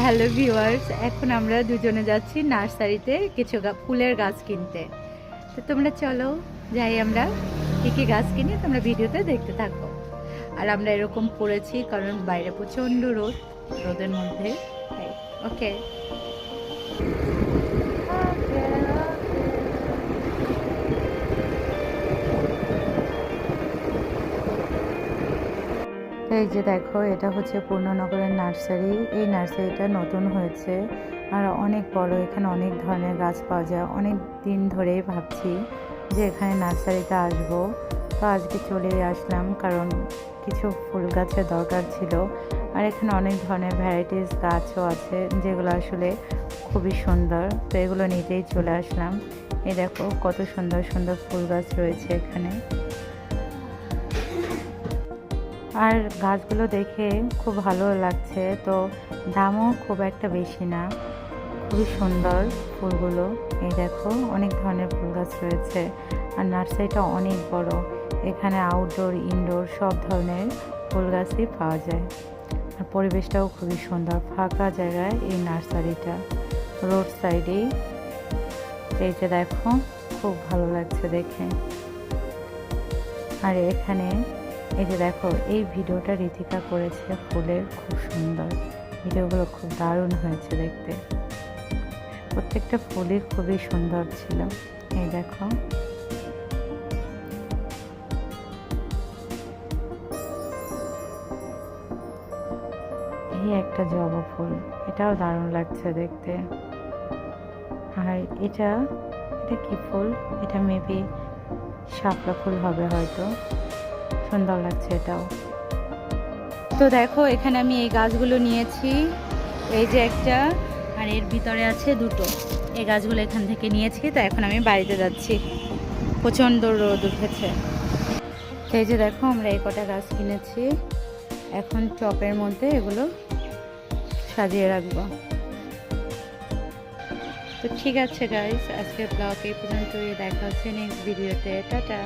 Hello viewers এখন আমরা দুজনে যাচ্ছি নার্সারিতে কিছু ফুলের গাছ কিনতে। তো তোমরা চলো, যাই আমরা, কী কী গাছ কিনি তোমরা ভিডিওতে দেখতে থাকো। আর আমরা এরকম পড়েছি কারণ বাইরে প্রচণ্ড রোদ, রোদের মধ্যে। ওকে এই যে দেখো, এটা হচ্ছে পূর্ণনগরের নার্সারি। এই নার্সারিটা নতুন হয়েছে আর অনেক বড়, এখানে অনেক ধরনের গাছ পাওয়া যায়। অনেক দিন ধরেই ভাবছি যে এখানে নার্সারিতে আসব। তো আজকে চলে আসলাম কারণ কিছু ফুল গাছের দরকার ছিল। আর এখানে অনেক ধরনের ভ্যারাইটিস গাছও আছে যেগুলো আসলে খুবই সুন্দর। তো এগুলো নিতেই চলে আসলাম। এই দেখো, কত সুন্দর সুন্দর ফুল গাছ রয়েছে এখানে। আর গাছগুলো দেখে খুব ভালো লাগছে, তো দামও খুব একটা বেশি না। খুবই সুন্দর ফুলগুলো। এই দেখো, অনেক ধরনের ফুল গাছ রয়েছে। আর নার্সারিটা অনেক বড়। এখানে আউটডোর ইনডোর সব ধরনের ফুল গাছই পাওয়া যায়। আর পরিবেশটাও খুবই সুন্দর। ফাঁকা জায়গায় এই নার্সারিটা। রোড সাইডেই এই যে দেখো, খুব ভালো লাগছে দেখে। আর এখানে এই যে দেখো, এই ভিডিওটা রীতিকা করেছে ফুলের, খুব সুন্দর। ভিডিওগুলো খুব দারুণ হয়েছে দেখতে। প্রত্যেকটা ফুলই খুবই সুন্দর ছিল। এই দেখো। এই একটা জবা ফুল, এটাও দারুণ লাগছে দেখতে। আর এটা এটা কি ফুল? এটা মেবি শাপলা ফুল হবে হয়তো। সুন্দর লাগছে এটাও। তো দেখো, এখানে আমি এই গাছগুলো নিয়েছি। এই যে একটা, আর এর ভিতরে আছে দুটো। এই গাছগুলো এখান থেকে নিয়েছি, তো এখন আমি বাড়িতে যাচ্ছি। প্রচণ্ড রোদ উঠেছে। এই যে দেখো, আমরা এই কটা গাছ কিনেছি। এখন টপের মধ্যে এগুলো সাজিয়ে রাখব। তো ঠিক আছে গাইস আজকে ব্লগ এই পর্যন্তই। দেখা হচ্ছে নেক্সট ভিডিওতে টাটা।